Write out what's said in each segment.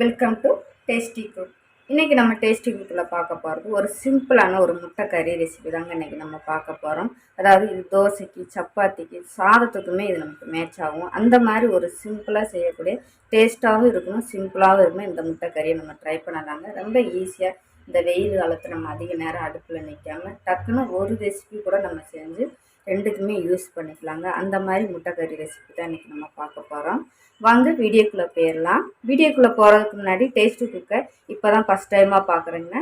Welcome to tasty cook இன்றைக்கி நம்ம tasty குக்கில் பார்க்க போகிறது ஒரு சிம்பிளான ஒரு முட்டை கறி ரெசிபி தாங்க இன்றைக்கி நம்ம பார்க்க போகிறோம் அதாவது இது தோசைக்கு சப்பாத்திக்கு சாதத்துக்குமே இது நமக்கு மேட்ச் ஆகும். அந்த மாதிரி ஒரு சிம்பிளாக செய்யக்கூடிய டேஸ்ட்டாகவும் இருக்கணும் சிம்பிளாகவும் இருக்கணும். இந்த முட்டை கறியை நம்ம ட்ரை பண்ணலாங்க. ரொம்ப ஈஸியாக இந்த வெயில் காலத்தில் நம்ம அதிக நேரம் அடுப்பில் நிற்காம டக்குன்னு ஒரு ரெசிபி கூட நம்ம செஞ்சு ரெண்டுக்குமே யூஸ் பண்ணிக்கலாங்க. அந்த மாதிரி முட்டை கறி ரெசிபி தான் இன்றைக்கி நம்ம பார்க்க போகிறோம் வாங்க வீடியோக்குள்ளே போயிடலாம் வீடியோக்குள்ளே போகிறதுக்கு முன்னாடி டேஸ்ட்டு குக்கர் இப்போ தான் ஃபஸ்ட் டைமாக பார்க்குறேங்க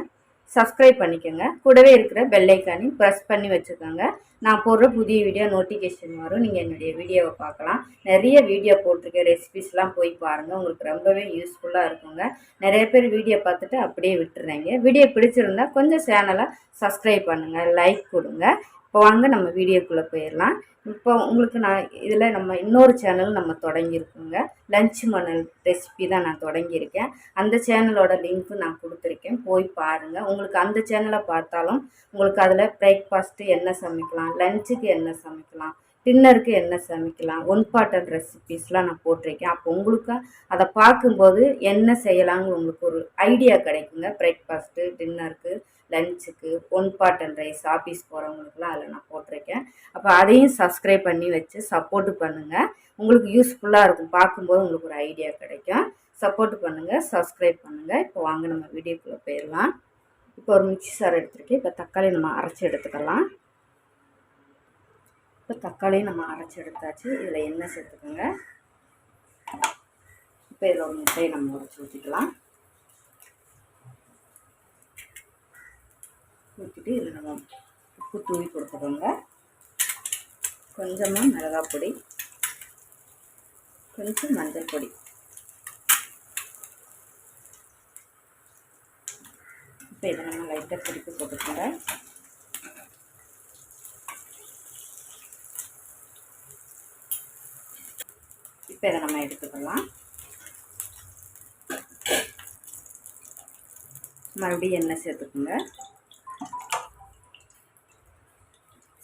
சப்ஸ்கிரைப் பண்ணிக்கோங்க. கூடவே இருக்கிற பெல்லைக்கானையும் ப்ரெஸ் பண்ணி வச்சுக்கோங்க. நான் போடுற புதிய வீடியோ நோட்டிஃபிகேஷன் வரும். நீங்கள் என்னுடைய வீடியோவை பார்க்கலாம். நிறைய வீடியோ போட்டிருக்கேன். ரெசிபிஸ்லாம் போய் பாருங்கள் உங்களுக்கு ரொம்பவே யூஸ்ஃபுல்லாக இருக்குங்க. நிறைய பேர் வீடியோ பார்த்துட்டு அப்படியே விட்டுறீங்க. வீடியோ பிடிச்சிருந்தா கொஞ்சம் சேனலை சப்ஸ்கிரைப் பண்ணுங்கள் லைக் கொடுங்க. இப்போ வாங்க நம்ம வீடியோக்குள்ளே போயிடலாம் இப்போ உங்களுக்கு நான் இதில் நம்ம இன்னொரு சேனல் நம்ம தொடங்கியிருக்கோங்க. லஞ்ச் மணல் ரெசிபி தான் நான் தொடங்கியிருக்கேன். அந்த சேனலோட லிங்க்கு நான் கொடுத்துருக்கேன். போய் பாருங்கள் உங்களுக்கு அந்த சேனலை பார்த்தாலும் உங்களுக்கு அதில் பிரேக்ஃபாஸ்ட்டு என்ன சமைக்கலாம் லஞ்சுக்கு என்ன சமைக்கலாம் டின்னருக்கு என்ன சமைக்கலாம் ஒன் பாட்டன் ரெசிபீஸ்லாம் நான் போட்டிருக்கேன். அப்போ உங்களுக்கு அதை பார்க்கும்போது என்ன செய்யலாம்னு உங்களுக்கு ஒரு ஐடியா கிடைக்குங்க. பிரேக்ஃபாஸ்ட்டு டின்னருக்கு லஞ்சுக்கு ஒன் பாட்டன் ரைஸ் ஆஃபீஸ் போகிறவங்களுக்குலாம் அதில் நான் போட்டிருக்கேன். அப்போ அதையும் சப்ஸ்கிரைப் பண்ணி வச்சு சப்போர்ட் பண்ணுங்கள் உங்களுக்கு யூஸ்ஃபுல்லாக இருக்கும். பார்க்கும்போது உங்களுக்கு ஒரு ஐடியா கிடைக்கும். சப்போர்ட் பண்ணுங்கள் சப்ஸ்கிரைப் பண்ணுங்கள் இப்போ வாங்க நம்ம வீடியோக்குள்ளே போயிடலாம். இப்போ ஒரு மிக்சி சார் எடுத்துருக்கேன். இப்போ தக்காளி நம்ம அரைச்சி எடுத்துக்கலாம். இப்போ தக்காளியும் நம்ம அரைச்சி எடுத்தாச்சு. இதில் எண்ணெய் சேர்த்துக்கோங்க. இப்போ இதில் ஒரு முட்டையை நம்ம உடச்சி ஊற்றிக்கலாம் ஊற்றிட்டு இதில் நம்ம உப்பு தூவி கொடுத்துக்கோங்க கொஞ்சமாக மிளகாய் பொடி கொஞ்சம் மஞ்சள் பொடி. இப்போ இதை நம்ம லைட்டாக பிடிப்பு போட்டுக்கோங்க. இப்போ இதை நம்ம எடுத்துக்கலாம். மறுபடியும் எண்ணெய் சேர்த்துக்கோங்க.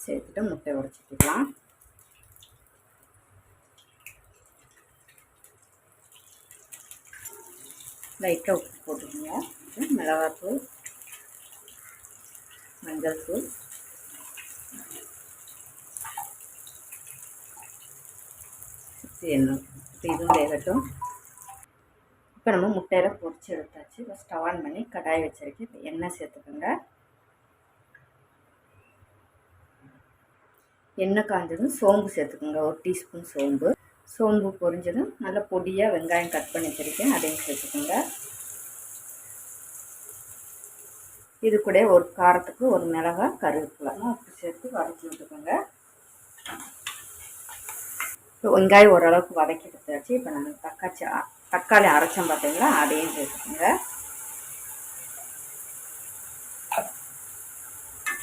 சேர்த்துட்டு முட்டை உடச்சிக்கலாம். லைட்டாக உப்பு போட்டுக்கோங்க. மிளகாத்தூள் மஞ்சள் தூள் எண்ணெய் இப்போ இதுவும் வேகட்டும். இப்போ நம்ம முட்டையில் பொறிச்சு எடுத்தாச்சு. இப்போ ஸ்டவ் ஆன் பண்ணி கடாய் வச்சிருக்கேன். இப்போ எண்ணெய் சேர்த்துக்கோங்க. எண்ணெய் காஞ்சதும் சோம்பு சேர்த்துக்கோங்க. ஒரு டீஸ்பூன் சோம்பு. சோம்பு பொரிஞ்சதும் நல்லா பொடியாக வெங்காயம் கட் பண்ணி வச்சுருக்கேன். அதையும் சேர்த்துக்கோங்க. இது கூட ஒரு காரத்துக்கு ஒரு மிளகாய் கருவேப்பிலை. உப்பு சேர்த்து வதக்கி விட்டுக்கோங்க. வெங்காயம் ஓரளவுக்கு வதக்கி எடுத்தாச்சு. இப்போ நாங்கள் தக்காச்சி தக்காளி அரைச்சோம் பார்த்தீங்களா? அதையும் சேர்த்துக்கோங்க.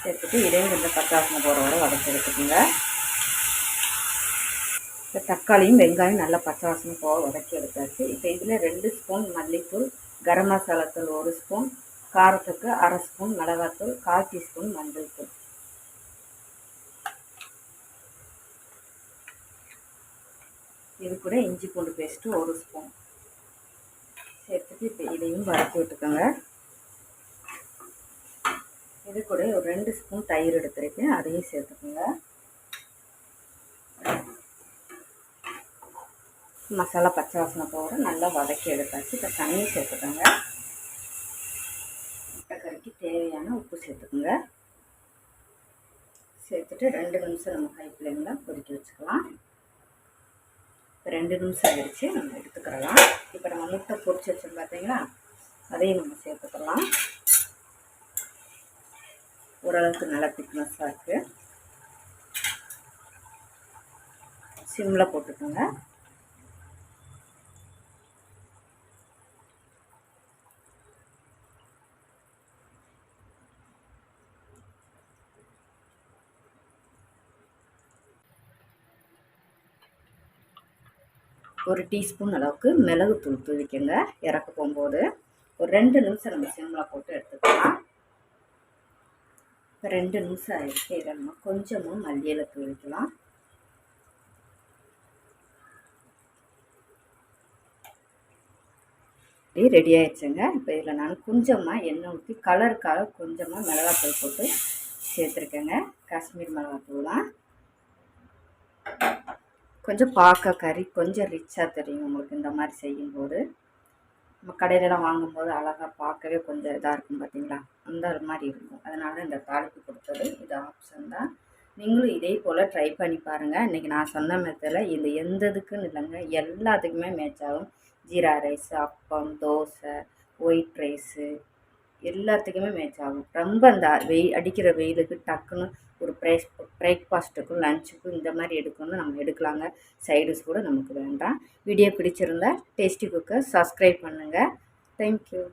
சேர்த்துட்டு இதையும் கொஞ்சம் பச்சாசனை போகிற வரை வதக்கி எடுத்துக்கோங்க. இப்போ தக்காளியும் வெங்காயம் நல்லா பச்சை வாசனை போக வதக்கி எடுத்தாச்சு. இப்போ இதில் ரெண்டு ஸ்பூன் மல்லித்தூள் கரம் மசாலா தூள் ஒரு ஸ்பூன் காரத்துக்கு அரை ஸ்பூன் மிளகாத்தூள் கால் டீஸ்பூன் மஞ்சள் தூள். இது கூட இஞ்சி பூண்டு பேஸ்ட்டு ஒரு ஸ்பூன். சேர்த்துட்டு இப்போ இதையும் வதக்கி விட்டுக்கோங்க. இது கூட ஒரு ரெண்டு ஸ்பூன் தயிர் எடுத்துருக்கேன் அதையும் சேர்த்துக்கோங்க. மசாலா பச்சை வாசனை போகிற நல்லா வதக்கி எடுத்தாச்சு. இப்போ தண்ணி சேர்த்துக்கோங்க. முட்டைக்கறிக்கு தேவையான உப்பு சேர்த்துக்கோங்க. சேர்த்துட்டு ரெண்டு நிமிஷம் நம்ம ஹை ஃப்ளேமில் கொதிக்க வச்சுக்கலாம். ரெண்டு நிமிஷம் ஆகிடுச்சு நம்ம எடுத்துக்கிறலாம். இப்போ நம்ம முட்டை பொரிச்சு வச்சோம் பார்த்தீங்களா அதையும் நம்ம சேர்த்துக்கலாம். ஓரளவுக்கு நல்லா திக்னஸ்ஸாக இருக்குது சிம்மில் போட்டுக்கோங்க. ஒரு டீஸ்பூன் அளவுக்கு மிளகு தூள் தூவிக்கங்க. இறக்க போகும்போது ஒரு ரெண்டு நிமிஷம் நம்ம சிம்மில் போட்டு எடுத்துக்கலாம். இப்போ ரெண்டு நிமிஷம் ஆகிடுச்சு இறங்கணும் கொஞ்சமும் மல்லியில் தூவிக்கலாம். இப்படி ரெடி ஆயிடுச்சுங்க. இப்போ இதில் நான் கொஞ்சமாக எண்ணெய் ஊற்றி கலருக்காக கொஞ்சமாக மிளகாத்தூள் போட்டு சேர்த்துருக்கேங்க. காஷ்மீர் மிளகாத்தூள்லாம். கொஞ்சம் பார்க்க கறி கொஞ்சம் ரிச்சாக தெரியும் உங்களுக்கு இந்த மாதிரி செய்யும்போது. கடையிலலாம் வாங்கும்போது அழகாக பார்க்கவே கொஞ்சம் இதாக இருக்கும் பார்த்தீங்களா அந்த மாதிரி இருக்கும். அதனால இந்த தாளிப்பு கொடுத்தது இது ஆப்ஷன் தான். நீங்களும் இதே போல் ட்ரை பண்ணி பாருங்கள் இன்றைக்கி நான் சொன்ன மெத்தில் இது எந்த இதுக்குன்னு இல்லைங்க. எல்லாத்துக்குமே மேட்ச் ஆகும். Jeera rice appam dosa white rice எல்லாத்துக்குமே மேட்ச் ஆகும். ரொம்ப அந்த வெயில் அடிக்கிற வெயிலுக்கு டக்குன்னு ஒரு ப்ரேஸ் பிரேக்ஃபாஸ்ட்டுக்கும் லஞ்சுக்கும் இந்த மாதிரி எடுக்கணும்னு நம்ம எடுக்கலாங்க. சைடிஸ் கூட நமக்கு வேண்டாம். வீடியோ பிடிச்சிருந்தா டேஸ்டி குக்கை சப்ஸ்கிரைப் பண்ணுங்கள் தேங்க்யூ